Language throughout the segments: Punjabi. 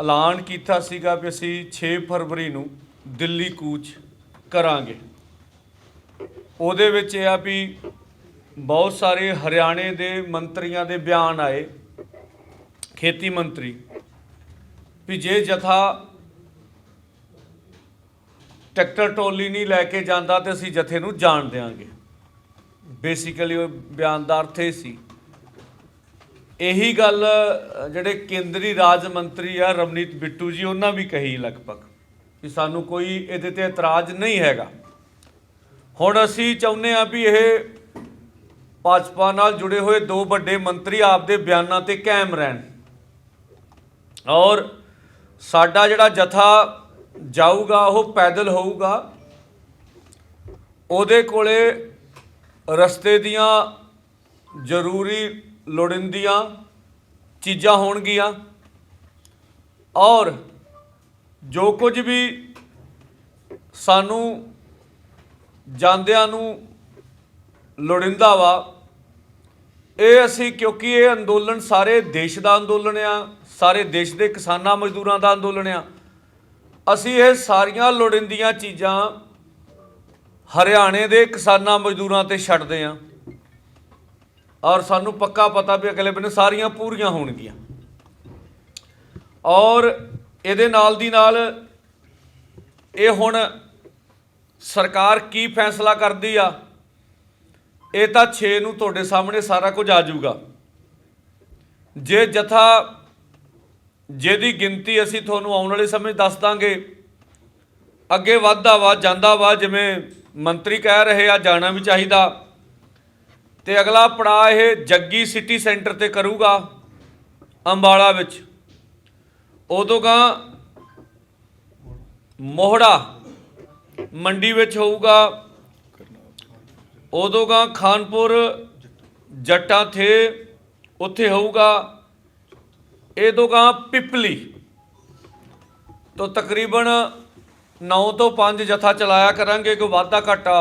ਐਲਾਨ ਕੀਤਾ ਸੀਗਾ ਵੀ ਅਸੀਂ 6 ਫਰਵਰੀ ਨੂੰ ਦਿੱਲੀ ਕੂਚ ਕਰਾਂਗੇ। ਉਹਦੇ ਵਿੱਚ ਇਹ ਆ ਵੀ ਬਹੁਤ ਸਾਰੇ ਹਰਿਆਣੇ ਦੇ ਮੰਤਰੀਆਂ ਦੇ ਬਿਆਨ ਆਏ, ਖੇਤੀ ਮੰਤਰੀ, ਵੀ ਜੇ ਜਥਾ ਟਰੈਕਟਰ ਟੋਲੀ ਨਹੀਂ ਲੈ ਕੇ ਜਾਂਦਾ ਤੇ ਅਸੀਂ ਜਥੇ ਨੂੰ ਜਾਣ ਦੇਵਾਂਗੇ ਬੇਸਿਕਲੀ ਉਹ ਬਿਆਨ ਦਾ ਅਰਥ ਇਹ ਸੀ। ਇਹੀ ਗੱਲ ਜਿਹੜੇ ਕੇਂਦਰੀ ਰਾਜ ਮੰਤਰੀ ਆ ਰਵਨੀਤ ਬਿੱਟੂ ਜੀ, ਉਹਨਾਂ ਵੀ ਕਹੀ ਲਗਭਗ ਕਿ ਸਾਨੂੰ ਕੋਈ ਇਹਦੇ ਤੇ ਇਤਰਾਜ਼ ਨਹੀਂ ਹੈਗਾ। ਹੁਣ ਅਸੀਂ ਚਾਹੁੰਦੇ ਆ ਵੀ ਇਹ ਭਾਜਪਾ ਨਾਲ ਜੁੜੇ ਹੋਏ ਦੋ ਵੱਡੇ ਮੰਤਰੀ ਆਪਦੇ ਬਿਆਨਾਂ ਤੇ ਕਾਇਮ ਰਹਿਣ। ਔਰ ਸਾਡਾ ਜਿਹੜਾ ਜਥਾ ਜਾਊਗਾ, ਉਹ ਪੈਦਲ ਹੋਊਗਾ। ਉਹਦੇ ਕੋਲੇ ਰਸਤੇ ਦੀਆਂ ਜ਼ਰੂਰੀ ਲੋੜੀਂਦੀਆਂ ਚੀਜ਼ਾਂ ਹੋਣਗੀਆਂ। ਔਰ ਜੋ ਕੁਝ ਵੀ ਸਾਨੂੰ ਜਾਂਦਿਆਂ ਨੂੰ ਲੋੜਿੰਦਾ ਵਾ, ਇਹ ਅਸੀਂ ਕਿਉਂਕਿ ਇਹ ਅੰਦੋਲਨ ਸਾਰੇ ਦੇਸ਼ ਦਾ ਅੰਦੋਲਨ ਆ, ਸਾਰੇ ਦੇਸ਼ ਦੇ ਕਿਸਾਨਾਂ ਮਜ਼ਦੂਰਾਂ ਦਾ ਅੰਦੋਲਨ ਆ। ਅਸੀਂ ਇਹ ਸਾਰੀਆਂ ਲੋੜਿੰਦੀਆਂ ਚੀਜ਼ਾਂ ਹਰਿਆਣੇ ਦੇ ਕਿਸਾਨਾਂ ਮਜ਼ਦੂਰਾਂ ਤੇ ਛੱਡਦੇ ਆ। ਔਰ ਸਾਨੂੰ ਪੱਕਾ ਪਤਾ ਵੀ ਅਗਲੇ ਬੰਨੇ ਸਾਰੀਆਂ ਪੂਰੀਆਂ ਹੋਣਗੀਆਂ। ਔਰ ਇਹਦੇ ਨਾਲ ਦੀ ਨਾਲ ਇਹ ਹੁਣ ਸਰਕਾਰ ਕੀ ਫੈਸਲਾ ਕਰਦੀ ਆ, ਇਹ ਤਾਂ 6 ਨੂੰ ਤੁਹਾਡੇ ਸਾਹਮਣੇ ਸਾਰਾ ਕੁਝ ਆ ਜਾਊਗਾ। ਜੇ ਜਥਾ ਜਿਹਦੀ ਗਿਣਤੀ ਅਸੀਂ ਤੁਹਾਨੂੰ ਆਉਣ ਵਾਲੇ ਸਮੇਂ 'ਚ ਦੱਸ ਦਾਂਗੇ, ਅੱਗੇ ਵੱਧਦਾ ਵਾ, ਜਾਂਦਾ ਵਾ, ਜਿਵੇਂ ਮੰਤਰੀ ਕਹਿ ਰਹੇ ਆ, ਜਾਣਾ ਵੀ ਚਾਹੀਦਾ। ਤੇ ਅਗਲਾ ਪੜਾਅ ਇਹ ਜੱਗੀ ਸਿਟੀ ਸੈਂਟਰ ਤੇ ਕਰੂਗਾ, ਅੰਬਾਲਾ ਵਿੱਚ। ਉਦੋਂ ਗਾ ਮੋਹੜਾ ਮੰਡੀ ਵਿੱਚ ਹੋਊਗਾ। ਉਦੋਂ ਗਾ ਖਾਨਪੁਰ ਜੱਟਾਂ ਥੇ ਉੱਥੇ ਹੋਊਗਾ। ਇਹ ਤੋਂ ਗਾ ਪਿਪਲੀ ਤੋਂ ਤਕਰੀਬਨ 9 ਤੋਂ 5 ਜਥਾ ਚਲਾਇਆ ਕਰਾਂਗੇ ਕੋਈ ਵਾਧਾ ਘਾਟਾ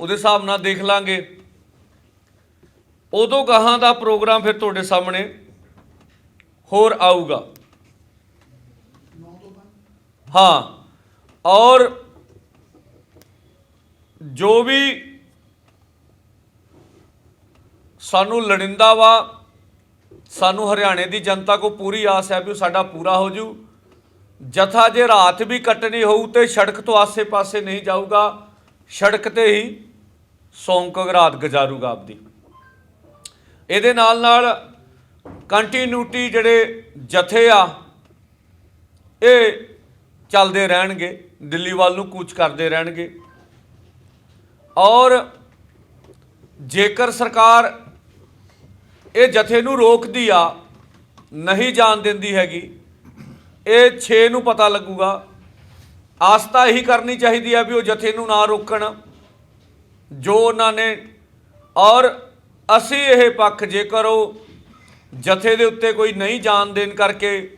ਉਹਦੇ ਹਿਸਾਬ ਨਾਲ ਦੇਖ ਲਾਂਗੇ। ਉਦੋਂ ਗਾਹਾਂ ਦਾ ਪ੍ਰੋਗਰਾਮ ਫਿਰ ਤੁਹਾਡੇ ਸਾਹਮਣੇ ਹੋਰ ਆਊਗਾ। ਹਾਂ, ਔਰ ਜੋ ਵੀ ਸਾਨੂੰ ਲੜਿੰਦਾ ਵਾ, ਸਾਨੂੰ ਹਰਿਆਣੇ ਦੀ ਜਨਤਾ ਕੋ ਪੂਰੀ ਆਸ ਹੈ ਵੀ ਉਹ ਸਾਡਾ ਪੂਰਾ ਹੋ ਜੂ। ਜਥਾ ਜੇ ਰਾਤ ਵੀ ਕੱਟਣੀ ਹੋਊ ਤੇ ਸੜਕ ਤੋਂ ਆਸੇ-ਪਾਸੇ ਨਹੀਂ ਜਾਊਗਾ, ਸੜਕ ਤੇ ਹੀ ਸੌਂਕ ਰਾਤ ਗੁਜ਼ਾਰੂਗਾ ਆਪਦੀ। ਇਹਦੇ ਨਾਲ ਨਾਲ ਕੰਟੀਨਿਊਟੀ ਜਿਹੜੇ ਜਥੇ ਆ, ਇਹ ਚੱਲਦੇ ਰਹਿਣਗੇ, ਦਿੱਲੀ ਵੱਲ ਨੂੰ ਕੂਚ ਕਰਦੇ ਰਹਿਣਗੇ। ਔਰ ਜੇਕਰ ਸਰਕਾਰ ਇਹ ਜਥੇ ਨੂੰ ਰੋਕਦੀ ਆ, ਨਹੀਂ ਜਾਣ ਦਿੰਦੀ ਹੈਗੀ, ਇਹ 6 ਨੂੰ ਪਤਾ ਲੱਗੂਗਾ। ਆਸਤਾ ਇਹੀ ਕਰਨੀ ਚਾਹੀਦੀ ਹੈ ਵੀ ਉਹ ਜਥੇ ਨੂੰ ਨਾ ਰੋਕਣ, ਜੋ ਉਹਨਾਂ ਨੇ ਔਰ ਅਸੀਂ ਇਹ ਪੱਖ ਜੇਕਰ ਉਹ ਜਥੇ ਦੇ ਉੱਤੇ ਕੋਈ ਨਹੀਂ ਜਾਣ ਦੇਣ ਕਰਕੇ,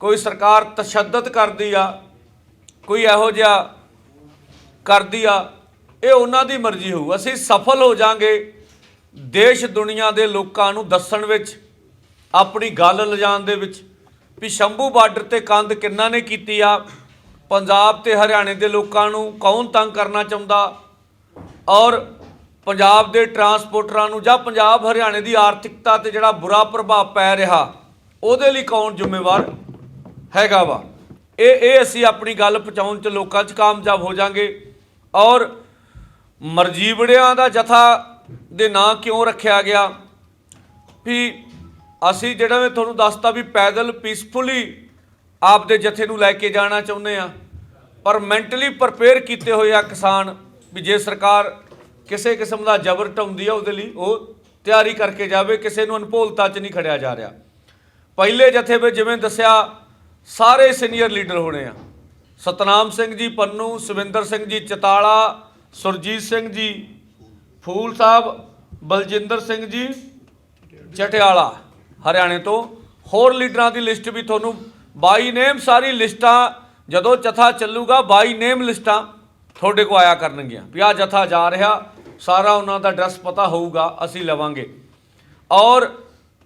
ਕੋਈ ਸਰਕਾਰ ਤਸ਼ੱਦਦ ਕਰਦੀ ਆ, ਕੋਈ ਇਹੋ ਜਿਹਾ ਕਰਦੀ ਆ, ਇਹ ਉਹਨਾਂ ਦੀ ਮਰਜ਼ੀ ਹੋਊ। ਅਸੀਂ ਸਫਲ ਹੋ ਜਾਾਂਗੇ ਦੇਸ਼ ਦੁਨੀਆ ਦੇ ਲੋਕਾਂ ਨੂੰ ਦੱਸਣ ਵਿੱਚ, ਆਪਣੀ ਗੱਲ ਲਿਜਾਣ ਦੇ ਵਿੱਚ, ਵੀ ਸ਼ੰਭੂ ਬਾਰਡਰ ਤੇ ਕੰਧ ਕਿੰਨਾ ਨੇ ਕੀਤੀ ਆ? ਪੰਜਾਬ ਤੇ ਹਰਿਆਣੇ ਦੇ ਲੋਕਾਂ ਨੂੰ ਕੌਣ ਤੰਗ ਕਰਨਾ ਚਾਹੁੰਦਾ? ਔਰ ਪੰਜਾਬ ਦੇ ਟਰਾਂਸਪੋਰਟਰਾਂ ਨੂੰ ਜਾਂ ਪੰਜਾਬ ਹਰਿਆਣੇ ਦੀ ਆਰਥਿਕਤਾ ਤੇ ਜਿਹੜਾ ਬੁਰਾ ਪ੍ਰਭਾਵ ਪੈ ਰਿਹਾ, ਉਹਦੇ ਲਈ ਕੌਣ ਜ਼ਿੰਮੇਵਾਰ ਹੈਗਾ ਵਾ? ਇਹ ਇਹ ਅਸੀਂ ਆਪਣੀ ਗੱਲ ਪਹੁੰਚਾਉਣ ਚ ਲੋਕਾਂ 'ਚ ਕਾਮਯਾਬ ਹੋ ਜਾਾਂਗੇ। ਔਰ ਮਰਜੀਵੜਿਆਂ ਦਾ ਜਥਾ ਦੇ ਨਾਂ ਕਿਉਂ ਰੱਖਿਆ ਗਿਆ? ਵੀ ਅਸੀਂ ਜਿਹੜਾ ਮੈਂ ਤੁਹਾਨੂੰ ਦੱਸਤਾ ਵੀ ਪੈਦਲ ਪੀਸਫੁਲੀ ਆਪਦੇ ਜਥੇ ਨੂੰ ਲੈ ਕੇ ਜਾਣਾ ਚਾਹੁੰਦੇ ਆ ਪਰ ਮੈਂਟਲੀ ਪ੍ਰਪੇਅਰ ਕੀਤੇ ਹੋਏ ਆ ਕਿਸਾਨ, ਵੀ ਜੇ ਸਰਕਾਰ ਕਿਸੇ ਕਿਸਮ ਦਾ ਜ਼ਬਰ ਢਾਉਂਦੀ ਆ ਉਹਦੇ ਲਈ, ਉਹ ਤਿਆਰੀ ਕਰਕੇ ਜਾਵੇ, ਕਿਸੇ ਨੂੰ ਅਨਪੋਲਤਾ 'ਚ ਨਹੀਂ ਖੜਿਆ ਜਾ ਰਿਹਾ। ਪਹਿਲੇ ਜਥੇ ਵਿੱਚ ਜਿਵੇਂ ਦੱਸਿਆ, ਸਾਰੇ ਸੀਨੀਅਰ ਲੀਡਰ ਹੋਣੇ ਆ। ਸਤਨਾਮ ਸਿੰਘ ਜੀ, ਪੰਨੂ, ਸਵਿੰਦਰ ਸਿੰਘ ਜੀ, ਚਤਾਲਾ, ਸੁਰਜੀਤ ਸਿੰਘ ਜੀ, ਫੂਲ ਸਾਹਿਬ, ਬਲਜਿੰਦਰ ਸਿੰਘ ਜੀ, ਚਟਿਆਲਾ, ਹਰਿਆਣੇ ਤੋਂ। ਹੋਰ ਲੀਡਰਾਂ ਦੀ ਲਿਸਟ ਵੀ ਤੁਹਾਨੂੰ, ਬਾਈ ਨੇਮ ਸਾਰੀ ਲਿਸਟਾਂ, ਜਦੋਂ ਜਥਾ ਚੱਲੂਗਾ, ਬਾਈ ਨੇਮ ਲਿਸਟਾਂ ਤੁਹਾਡੇ ਕੋ ਆਇਆ ਕਰਨਗੀਆਂ, ਵੀ ਆ ਜਥਾ ਜਾ ਰਿਹਾ। ਸਾਰਾ ਉਹਨਾਂ ਦਾ ਐਡਰੈਸ ਪਤਾ ਹੋਊਗਾ, ਅਸੀਂ ਲਵਾਂਗੇ। ਔਰ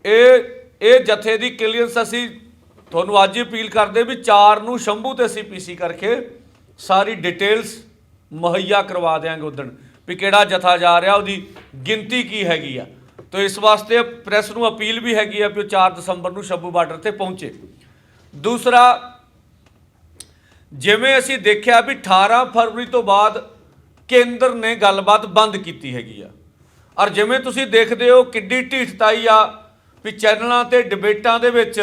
ਇਹ ਇਹ ਜਥੇ ਦੀ ਕਲੀਅਰੈਂਸ ਅਸੀਂ ਤੁਹਾਨੂੰ ਅੱਜ ਹੀ ਅਪੀਲ ਕਰਦੇ ਵੀ 4 ਨੂੰ ਸ਼ੰਭੂ ਤੇ ਅਸੀਂ ਪੀਸੀ ਕਰਕੇ ਸਾਰੀ ਡਿਟੇਲਸ ਮੁਹੱਈਆ ਕਰਵਾ ਦਿਆਂਗੇ ਉਦਣ ਵੀ ਕਿਹੜਾ ਜਥਾ ਜਾ ਰਿਹਾ, ਉਹਦੀ ਗਿਣਤੀ ਕੀ ਹੈਗੀ ਆ। ਤੋ ਇਸ ਵਾਸਤੇ ਪ੍ਰੈਸ ਨੂੰ ਅਪੀਲ ਵੀ ਹੈਗੀ ਆ ਵੀ ਉਹ 4 ਦਸੰਬਰ ਨੂੰ ਸ਼ੰਭੂ ਬਾਰਡਰ ਤੇ ਪਹੁੰਚੇ। ਦੂਸਰਾ, ਜਿਵੇਂ ਅਸੀਂ ਦੇਖਿਆ ਵੀ 18 ਫਰਵਰੀ ਤੋਂ ਬਾਅਦ ਕੇਂਦਰ ਨੇ ਗੱਲਬਾਤ ਬੰਦ ਕੀਤੀ ਹੈਗੀ ਆ। ਔਰ ਜਿਵੇਂ ਤੁਸੀਂ ਦੇਖਦੇ ਹੋ ਕਿੱਡੀ ਢੀਠਤਾਈ ਆ ਵੀ ਚੈਨਲਾਂ ਤੇ ਡਿਬੇਟਾਂ ਦੇ ਵਿੱਚ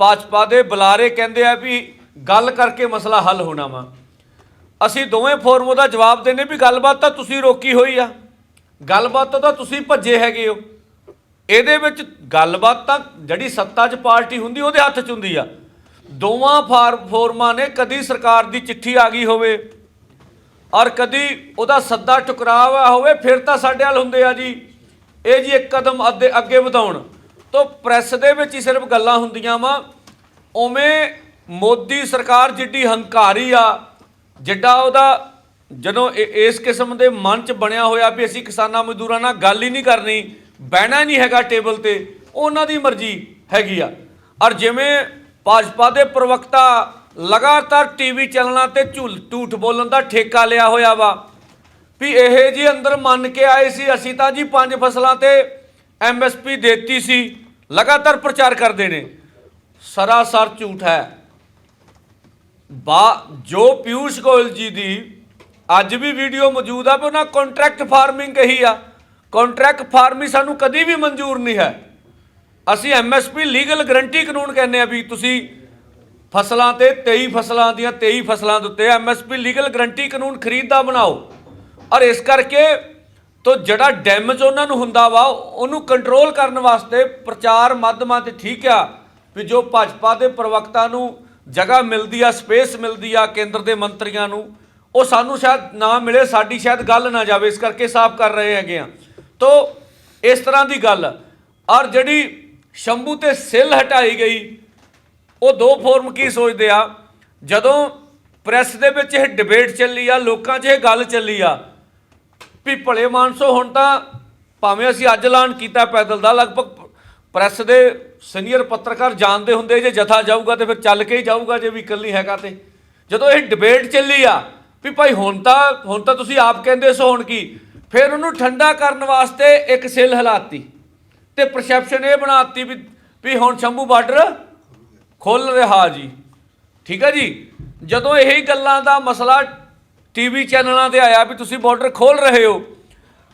ਭਾਜਪਾ ਦੇ ਬੁਲਾਰੇ ਕਹਿੰਦੇ ਆ ਵੀ ਗੱਲ ਕਰਕੇ ਮਸਲਾ ਹੱਲ ਹੋਣਾ ਵਾ। ਅਸੀਂ ਦੋਵੇਂ ਫੋਰਮ ਦਾ ਜਵਾਬ ਦੇਣੇ ਵੀ ਗੱਲਬਾਤ ਤਾਂ ਤੁਸੀਂ ਰੋਕੀ ਹੋਈ ਆ। ਗੱਲਬਾਤ ਤੋਂ ਤਾਂ ਤੁਸੀਂ ਭੱਜੇ ਹੈਗੇ ਹੋ। ਇਹਦੇ ਵਿੱਚ ਗੱਲਬਾਤ ਤਾਂ ਜਿਹੜੀ ਸੱਤਾ 'ਚ ਪਾਰਟੀ ਹੁੰਦੀ ਉਹਦੇ ਹੱਥ 'ਚ ਹੁੰਦੀ ਆ। ਦੋਵਾਂ ਫਾਰ, ਫੋਰਮਾਂ ਨੇ ਕਦੀ ਸਰਕਾਰ ਦੀ ਚਿੱਠੀ ਆ ਗਈ ਹੋਵੇ। ਔਰ ਕਦੀ ਉਹਦਾ ਸੱਦਾ ਟੁਕਰਾਵਾ ਹੋਵੇ, ਫਿਰ ਤਾਂ ਸਾਡੇ ਹਾਲ ਹੁੰਦੇ ਆ ਜੀ। ਇਹ ਜੀ ਇੱਕ ਕਦਮ ਅੱਗੇ ਅੱਗੇ ਵਧਾਉਣ। ਤੋਂ ਪ੍ਰੈਸ ਦੇ ਵਿੱਚ ਹੀ ਸਿਰਫ ਗੱਲਾਂ ਹੁੰਦੀਆਂ ਵਾ। ਉਵੇਂ ਮੋਦੀ ਸਰਕਾਰ ਜਿੱਡੀ ਹੰਕਾਰੀ ਆ, ਜਿੱਡਾ ਉਹਦਾ ਜਦੋਂ ਇ- ਇਸ ਕਿਸਮ ਦੇ ਮਨ ਚ ਬਣਿਆ ਹੋਇਆ ਵੀ ਅਸੀਂ ਕਿਸਾਨਾਂ ਮਜ਼ਦੂਰਾਂ ਨਾਲ ਗੱਲ ਹੀ ਨਹੀਂ ਕਰਨੀ, ਬਹਿਣਾ ਹੀ ਨਹੀਂ ਹੈਗਾ ਟੇਬਲ ਤੇ, ਉਹਨਾਂ ਦੀ ਮਰਜ਼ੀ ਹੈਗੀ ਆ। ਔਰ ਜਿਵੇਂ ਭਾਜਪਾ ਦੇ ਪ੍ਰਵਕਤਾ ਲਗਾਤਾਰ ਟੀਵੀ ਚੈਨਲਾਂ ਤੇ ਝੂਲ ਝੂਠ ਬੋਲਣ ਦਾ ਠੇਕਾ ਲਿਆ ਹੋਇਆ ਵਾ। ਵੀ ਇਹ ਜੀ ਅੰਦਰ ਮੰਨ ਕੇ ਆਏ ਸੀ, ਅਸੀਂ ਤਾਂ ਜੀ ਪੰਜ ਫਸਲਾਂ ਤੇ ਐਮਐਸਪੀ ਦੇਤੀ ਸੀ, ਲਗਾਤਾਰ ਪ੍ਰਚਾਰ ਕਰਦੇ ਨੇ। ਸਰਾਸਰ ਝੂਠ ਹੈ। ਬਾ, ਜੋ ਪਿਊਸ਼ ਗੋਇਲ ਜੀ ਦੀ ਅੱਜ ਵੀ ਵੀਡੀਓ ਮੌਜੂਦ ਆ, ਵੀ ਉਹਨਾਂ ਕੰਟਰੈਕਟ ਫਾਰਮਿੰਗ ਕਹੀ ਆ। ਕੰਟਰੈਕਟ ਫਾਰਮਿੰਗ ਸਾਨੂੰ ਕਦੀ ਵੀ ਮਨਜ਼ੂਰ ਨਹੀਂ ਹੈ। ਅਸੀਂ ਐਮਐਸਪੀ ਲੀਗਲ ਗਰੰਟੀ ਕਾਨੂੰਨ ਕਹਿੰਦੇ ਆ ਵੀ ਤੁਸੀਂ ਫਸਲਾਂ ਤੇ 23 ਫਸਲਾਂ ਦੀਆਂ 23 ਫਸਲਾਂ ਦੇ ਉੱਤੇ ਐਮਐਸਪੀ ਲੀਗਲ ਗਰੰਟੀ ਕਾਨੂੰਨ ਖਰੀਦ ਦਾ ਬਣਾਓ। ਔਰ ਇਸ ਕਰਕੇ ਤੋ ਜਿਹੜਾ ਡੈਮੇਜ ਉਹਨਾਂ ਨੂੰ ਹੁੰਦਾ ਵਾ, ਉਹਨੂੰ ਕੰਟਰੋਲ ਕਰਨ ਵਾਸਤੇ ਪ੍ਰਚਾਰ ਮਾਧਮਾਂ ਤੇ ਠੀਕ ਆ, ਵੀ ਜੋ ਭਾਜਪਾ ਦੇ ਪ੍ਰਵਕਤਾ ਨੂੰ ਜਗ੍ਹਾ ਮਿਲਦੀ ਆ, ਸਪੇਸ ਮਿਲਦੀ ਆ ਕੇਂਦਰ ਦੇ ਮੰਤਰੀਆਂ ਨੂੰ, ਉਹ ਸਾਨੂੰ ਸ਼ਾਇਦ ਨਾ ਮਿਲੇ, ਸਾਡੀ ਸ਼ਾਇਦ ਗੱਲ ਨਾ ਜਾਵੇ, ਇਸ ਕਰਕੇ ਸਾਫ਼ ਕਰ ਰਹੇ ਹੈਗੇ ਆ। ਤੋ ਇਸ ਤਰ੍ਹਾਂ ਦੀ ਗੱਲ, ਔਰ ਜਿਹੜੀ ਸ਼ੰਭੂ ਤੇ ਸਿੱਲ ਹਟਾਈ ਗਈ ਉਹ ਦੋ ਫੋਰਮ ਕੀ ਸੋਚਦੇ ਆ? ਜਦੋਂ ਪ੍ਰੈਸ ਦੇ ਵਿੱਚ ਇਹ ਡਿਬੇਟ ਚੱਲੀ ਆ, ਲੋਕਾਂ 'ਚ ਇਹ ਗੱਲ ਚੱਲੀ ਆ ਵੀ ਭਲੇ ਮਾਨਸੋ ਹੁਣ ਤਾਂ ਭਾਵੇਂ ਅਸੀਂ ਅੱਜ ਐਲਾਨ ਕੀਤਾ ਪੈਦਲ ਦਾ, ਲਗਭਗ ਪ੍ਰੈਸ ਦੇ ਸੀਨੀਅਰ ਪੱਤਰਕਾਰ ਜਾਣਦੇ ਹੁੰਦੇ ਜੇ ਜਥਾ ਜਾਊਗਾ ਤੇ ਫਿਰ ਚੱਲ ਕੇ ਹੀ ਜਾਊਗਾ ਜੇ ਵੀ ਇਕੱਲੀ ਹੈਗਾ ਤੇ। ਜਦੋਂ ਇਹ ਡਿਬੇਟ ਚੱਲੀ ਆ ਵੀ ਭਾਈ ਹੁਣ ਤਾਂ ਹੁਣ ਤਾਂ ਤੁਸੀਂ ਆਪ ਕਹਿੰਦੇ ਸੋ ਹੁਣ ਕੀ? ਫਿਰ ਉਹਨੂੰ ਠੰਡਾ ਕਰਨ ਵਾਸਤੇ ਇੱਕ ਸਿੱਲ ਹਲਾਤੀ ਤੇ ਪਰਸੈਪਸ਼ਨ ਇਹ ਬਣਾਤੀ ਵੀ ਵੀ ਹੁਣ ਸ਼ੰਭੂ ਬਾਰਡਰ ਖੁੱਲ ਰਿਹਾ ਜੀ। ਠੀਕ ਹੈ ਜੀ? ਜਦੋਂ ਇਹੀ ਗੱਲਾਂ ਦਾ ਮਸਲਾ ਟੀਵੀ ਚੈਨਲਾਂ ਤੇ ਆਇਆ ਵੀ ਤੁਸੀਂ ਬਾਰਡਰ ਖੋਲ ਰਹੇ ਹੋ,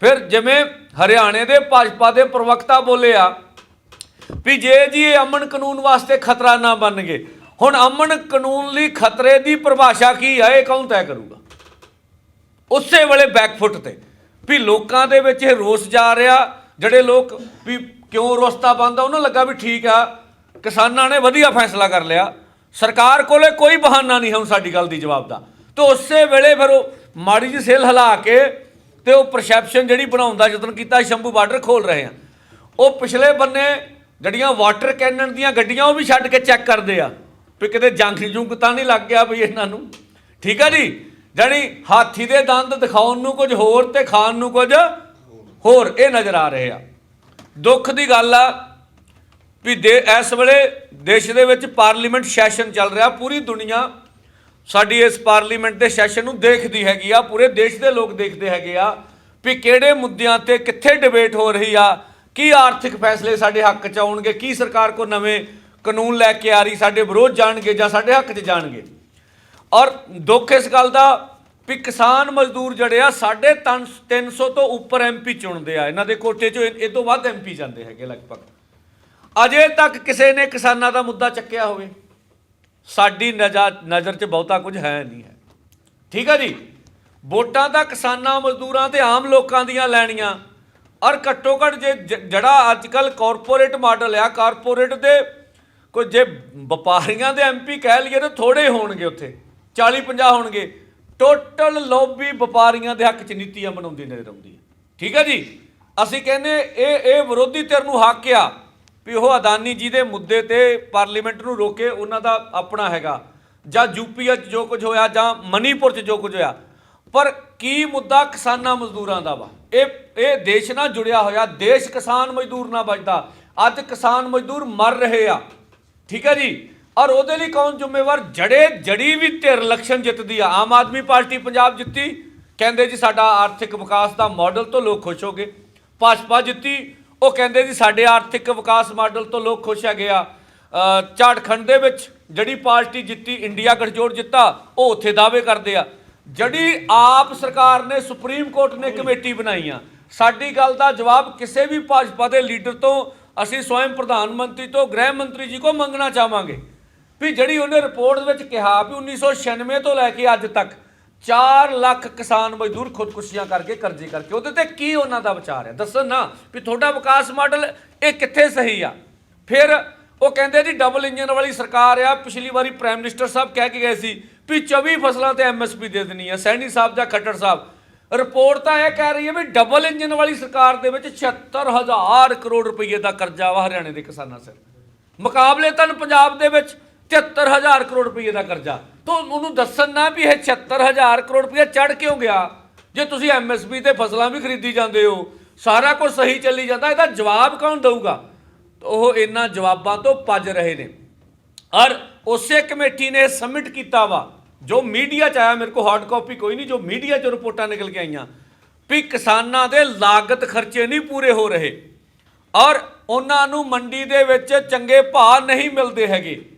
ਫਿਰ ਜਿਵੇਂ ਹਰਿਆਣੇ ਦੇ ਭਾਜਪਾ ਦੇ ਪ੍ਰਵਕਤਾ ਬੋਲੇ ਆ ਵੀ ਜੇ ਜੀ ਇਹ ਅਮਨ ਕਾਨੂੰਨ ਵਾਸਤੇ ਖਤਰਾ ਨਾ ਬਣ ਗਏ, ਹੁਣ ਅਮਨ ਕਾਨੂੰਨ ਲਈ ਖਤਰੇ ਦੀ ਪਰਿਭਾਸ਼ਾ ਕੀ ਹੈ ਇਹ ਕੌਣ ਤੈਅ ਕਰੂਗਾ? ਉਸੇ ਵੇਲੇ ਬੈਕਫੁੱਟ ਤੇ ਵੀ ਲੋਕਾਂ ਦੇ ਵਿੱਚ ਇਹ ਰੋਸ ਜਾ ਰਿਹਾ, ਜਿਹੜੇ ਲੋਕ ਵੀ ਕਿਉਂ ਰੋਸਤਾ ਬੰਦਾ ਉਹਨਾਂ ਲੱਗਾ ਵੀ ਠੀਕ ਆ ਕਿਸਾਨਾਂ ਨੇ ਵਧੀਆ ਫੈਸਲਾ ਕਰ ਲਿਆ। ਸਰਕਾਰ ਕੋਲੇ ਕੋਈ ਬਹਾਨਾ ਨਹੀਂ ਹੁਣ ਸਾਡੀ ਗੱਲ ਦੀ ਜਵਾਬ ਦਾ। ਤੇ ਉਸੇ ਵੇਲੇ ਫਿਰ ਉਹ ਮਾੜੀ ਜਿਹੀ ਸੇਲ ਹਿਲਾ ਕੇ ਤੇ ਉਹ ਪਰਸੈਪਸ਼ਨ ਜਿਹੜੀ ਬਣਾਉਣ ਦਾ ਯਤਨ ਕੀਤਾ ਸ਼ੰਭੂ ਬਾਰਡਰ ਖੋਲ ਰਹੇ ਆ। ਉਹ ਪਿਛਲੇ ਬੰਨੇ ਜਿਹੜੀਆਂ ਵਾਟਰ ਕੈਨਨ ਦੀਆਂ ਗੱਡੀਆਂ ਉਹ ਵੀ ਛੱਡ ਕੇ ਚੈੱਕ ਕਰਦੇ ਆ ਵੀ ਕਿਤੇ ਜੰਗ ਜੁੰਗ ਤਾਂ ਨਹੀਂ ਲੱਗ ਗਿਆ ਵੀ ਇਹਨਾਂ ਨੂੰ। ਠੀਕ ਆ ਜੀ? ਜਾਣੀ ਹਾਥੀ ਦੇ ਦੰਦ ਦਿਖਾਉਣ ਨੂੰ ਕੁਝ ਹੋਰ ਤੇ ਖਾਣ ਨੂੰ ਕੁਝ ਹੋਰ ਇਹ ਨਜ਼ਰ ਆ ਰਹੇ ਆ। ਦੁੱਖ ਦੀ ਗੱਲ ਆ ਵੀ ਦੇ ਇਸ ਵੇਲੇ ਦੇਸ਼ ਦੇ ਵਿੱਚ ਪਾਰਲੀਮੈਂਟ ਸੈਸ਼ਨ ਚੱਲ ਰਿਹਾ, ਪੂਰੀ ਦੁਨੀਆ ਸਾਡੀ ਇਸ ਪਾਰਲੀਮੈਂਟ ਦੇ ਸੈਸ਼ਨ ਨੂੰ ਦੇਖਦੀ ਹੈਗੀ ਆ, ਪੂਰੇ ਦੇਸ਼ ਦੇ ਲੋਕ ਦੇਖਦੇ ਹੈਗੇ ਆ ਵੀ ਕਿਹੜੇ ਮੁੱਦਿਆਂ ਤੇ ਕਿੱਥੇ ਡਿਬੇਟ ਹੋ ਰਹੀ ਆ, ਕੀ ਆਰਥਿਕ ਫੈਸਲੇ ਸਾਡੇ ਹੱਕ ਚ ਆਉਣਗੇ, ਕੀ ਸਰਕਾਰ ਕੋ ਨਵੇਂ ਕਾਨੂੰਨ ਲੈ ਕੇ ਆ ਰਹੀ, ਸਾਡੇ ਵਿਰੋਧ ਜਾਣਗੇ ਜਾਂ ਸਾਡੇ ਹੱਕ 'ਚ ਜਾਣਗੇ। ਔਰ ਦੁੱਖ ਇਸ ਗੱਲ ਦਾ ਵੀ ਕਿਸਾਨ ਮਜ਼ਦੂਰ ਜਿਹੜੇ ਆ, ਸਾਢੇ ਤਿੰਨ 300 ਤੋਂ ਉੱਪਰ ਐਮਪੀ ਚੁਣਦੇ ਆ। ਇਹਨਾਂ ਦੇ ਕੋਟੇ 'ਚੋਂ ਇਹ ਇਹ ਤੋਂ ਵੱਧ ਐਮਪੀ ਜਾਂਦੇ ਹੈਗੇ ਲਗਭਗ। ਅਜੇ ਤੱਕ ਕਿਸੇ ਨੇ ਕਿਸਾਨਾਂ ਦਾ ਮੁੱਦਾ ਚੱਕਿਆ ਹੋਵੇ। ਸਾਡੀ ਨਜ਼ਰ ਨਜ਼ਰ 'ਚ ਬਹੁਤਾ ਕੁਝ ਹੈ ਨਹੀਂ ਹੈ। ਠੀਕ ਹੈ ਜੀ? ਵੋਟਾਂ ਤਾਂ ਕਿਸਾਨਾਂ, ਮਜ਼ਦੂਰਾਂ ਤੇ ਆਮ ਲੋਕਾਂ ਦੀਆਂ ਲੈਣੀਆਂ। ਔਰ ਘੱਟੋ ਘੱਟ ਜੇ ਜ- ਜਿਹੜਾ ਅੱਜ ਕੱਲ ਕਾਰਪੋਰੇਟ ਮਾਡਲ ਆ ਕਾਰਪੋਰੇਟ ਦੇ ਕੋਈ ਜੇ ਵਪਾਰੀਆਂ ਦੇ ਐਮਪੀ ਕਹਿ ਲਈਏ ਤਾਂ ਥੋੜੇ ਹੋਣਗੇ ਉੱਥੇ 40 50 ਹੋਣਗੇ। ਟੋਟਲ ਲੌਬੀ ਵਪਾਰੀਆਂ ਦੇ ਹੱਕ 'ਚ ਨੀਤੀਆਂ ਬਣਾਉਂਦੀ ਨਜ਼ਰ ਆਉਂਦੀ ਹੈ। ਠੀਕ ਹੈ ਜੀ? ਅਸੀਂ ਕਹਿੰਦੇ ਇਹ ਇਹ ਵਿਰੋਧੀ ਧਿਰ ਨੂੰ ਹੱਕ ਆ ਵੀ ਉਹ ਅਦਾਨੀ ਜੀ ਦੇ ਮੁੱਦੇ ਤੇ ਪਾਰਲੀਮੈਂਟ ਨੂੰ ਰੋਕੇ ਉਹਨਾਂ ਦਾ ਆਪਣਾ ਹੈਗਾ। ਜਾਂ ਯੂਪੀ 'ਚ ਜੋ ਕੁਝ ਹੋਇਆ ਜਾਂ ਮਨੀਪੁਰ 'ਚ ਜੋ ਕੁਝ ਹੋਇਆ। ਪਰ ਕੀ ਮੁੱਦਾ ਕਿਸਾਨਾਂ ਮਜ਼ਦੂਰਾਂ ਦਾ ਵਾ? ਇਹ ਇਹ ਦੇਸ਼ ਨਾਲ ਜੁੜਿਆ ਹੋਇਆ, ਦੇਸ਼ ਕਿਸਾਨ ਮਜ਼ਦੂਰ ਨਾਲ ਬਚਦਾ ਅੱਜ ਕਿਸਾਨ ਮਜ਼ਦੂਰ ਮਰ ਰਹੇ ਆ। ਠੀਕ ਹੈ ਜੀ? ਔਰ ਉਹਦੇ ਲਈ ਕੌਣ ਜ਼ਿੰਮੇਵਾਰ? ਜੜੇ ਜੜੀ ਵੀ ਧਿਰ ਇਲੈਕਸ਼ਨ ਜਿੱਤਦੀ ਆ। ਆਮ ਆਦਮੀ ਪਾਰਟੀ ਪੰਜਾਬ ਜਿੱਤੀ। ਕਹਿੰਦੇ ਜੀ ਸਾਡਾ ਆਰਥਿਕ ਵਿਕਾਸ ਦਾ ਮਾਡਲ ਤੋਂ ਲੋਕ ਖੁਸ਼ ਹੋ ਗਏ। ਭਾਜਪਾ ਜਿੱਤੀ। ਉਹ ਕਹਿੰਦੇ ਜੀ ਸਾਡੇ ਆਰਥਿਕ ਵਿਕਾਸ ਮਾਡਲ ਤੋਂ ਲੋਕ ਖੁਸ਼ ਹੈਗੇ ਆ। ਅ, ਝਾੜਖੰਡ ਦੇ ਵਿੱਚ ਜਿਹੜੀ ਪਾਰਟੀ ਜਿੱਤੀ ਇੰਡੀਆ ਗਠਜੋੜ ਜਿੱਤਾ ਉਹ ਉੱਥੇ ਦਾਅਵੇ ਕਰਦੇ ਆ। ਜਿਹੜੀ ਆਪ ਸਰਕਾਰ ਨੇ ਸੁਪਰੀਮ ਕੋਰਟ ਨੇ ਕਮੇਟੀ ਬਣਾਈ ਆ ਸਾਡੀ ਗੱਲ ਦਾ ਜਵਾਬ ਕਿਸੇ ਵੀ ਭਾਜਪਾ ਦੇ ਲੀਡਰ ਤੋਂ ਅਸੀਂ ਸਵਯੰ ਪ੍ਰਧਾਨ ਮੰਤਰੀ ਤੋਂ ਗ੍ਰਹਿ ਮੰਤਰੀ ਜੀ ਕੋ ਮੰਗਣਾ ਚਾਹਾਂਗੇ। ਵੀ ਜਿਹੜੀ ਉਹਨੇ ਰਿਪੋਰਟ ਵਿੱਚ ਕਿਹਾ ਵੀ 1996 ਤੋਂ ਲੈ ਕੇ ਅੱਜ ਤੱਕ 4 ਲੱਖ ਕਿਸਾਨ ਮਜ਼ਦੂਰ ਖੁਦਕੁਸ਼ੀਆਂ ਕਰਕੇ ਕਰਜ਼ੇ ਕਰਕੇ, ਉਹਦੇ ਤੇ ਕੀ ਉਹਨਾਂ ਦਾ ਵਿਚਾਰ ਹੈ? ਦੱਸੋ ਨਾ ਵੀ ਤੁਹਾਡਾ ਵਿਕਾਸ ਮਾਡਲ ਇਹ ਕਿੱਥੇ ਸਹੀ ਆ? ਫਿਰ ਉਹ ਕਹਿੰਦੇ ਜੀ ਡਬਲ ਇੰਜਨ ਵਾਲੀ ਸਰਕਾਰ ਆ, ਪਿਛਲੀ ਵਾਰੀ ਪ੍ਰਾਈਮ ਮਿਨਿਸਟਰ ਸਾਹਿਬ ਕਹਿ ਕੇ ਗਏ ਸੀ ਵੀ 24 ਫਸਲਾਂ ਤੇ ਐਮਐਸਪੀ ਦੇ ਦੇਣੀ ਆ, ਸੈਣੀ ਸਾਹਿਬ ਜਾਂ ਖੱਟੜ ਸਾਹਿਬ। ਰਿਪੋਰਟ ਤਾਂ ਇਹ ਕਹਿ ਰਹੀ ਹੈ ਵੀ ਡਬਲ ਇੰਜਨ ਵਾਲੀ ਸਰਕਾਰ ਦੇ ਵਿੱਚ 76000 ਕਰੋੜ ਰੁਪਏ ਦਾ ਕਰਜ਼ਾ ਵਾ ਹਰਿਆਣੇ ਦੇ ਕਿਸਾਨਾਂ ਸਿਰ। ਮੁਕਾਬਲੇ ਤਾਂ ਪੰਜਾਬ ਦੇ ਵਿੱਚ 73000 ਕਰੋੜ ਰੁਪਏ ਦਾ ਕਰਜ਼ਾ। ਤੋਂ ਉਹਨੂੰ ਦੱਸਣ ਨਾ ਵੀ ਇਹ 76000 ਕਰੋੜ ਰੁਪਏ ਚੜ ਕਿਉਂ ਗਿਆ? ਜੇ ਤੁਸੀਂ ਐਮਐਸਪੀ ਤੇ ਫਸਲਾਂ ਵੀ ਖਰੀਦੀ ਜਾਂਦੇ ਹੋ, ਸਾਰਾ ਕੁਝ ਸਹੀ ਚੱਲੀ ਜਾਂਦਾ, ਇਹਦਾ ਜਵਾਬ ਕੌਣ ਦਊਗਾ? ਉਹ ਇਹਨਾਂ ਜਵਾਬਾਂ ਤੋਂ ਭੱਜ ਰਹੇ ਨੇ। ਔਰ ਉਸੇ ਕਮੇਟੀ ਨੇ ਸਬਮਿਟ ਕੀਤਾ ਵਾ, ਜੋ ਮੀਡੀਆ ਚ ਆਇਆ, ਮੇਰੇ ਕੋਲ ਹਾਰਡ ਕਾਪੀ ਕੋਈ ਨਹੀਂ, ਜੋ ਮੀਡੀਆ ਚ ਰਿਪੋਰਟਾਂ ਨਿਕਲ ਕੇ ਆਈਆਂ, ਵੀ ਕਿਸਾਨਾਂ ਦੇ ਲਾਗਤ ਖਰਚੇ ਨਹੀਂ ਪੂਰੇ ਹੋ ਰਹੇ। ਔਰ ਉਹਨਾਂ ਨੂੰ ਮੰਡੀ ਦੇ ਵਿੱਚ ਚੰਗੇ ਭਾਅ ਨਹੀਂ ਮਿਲਦੇ ਹੈਗੇ।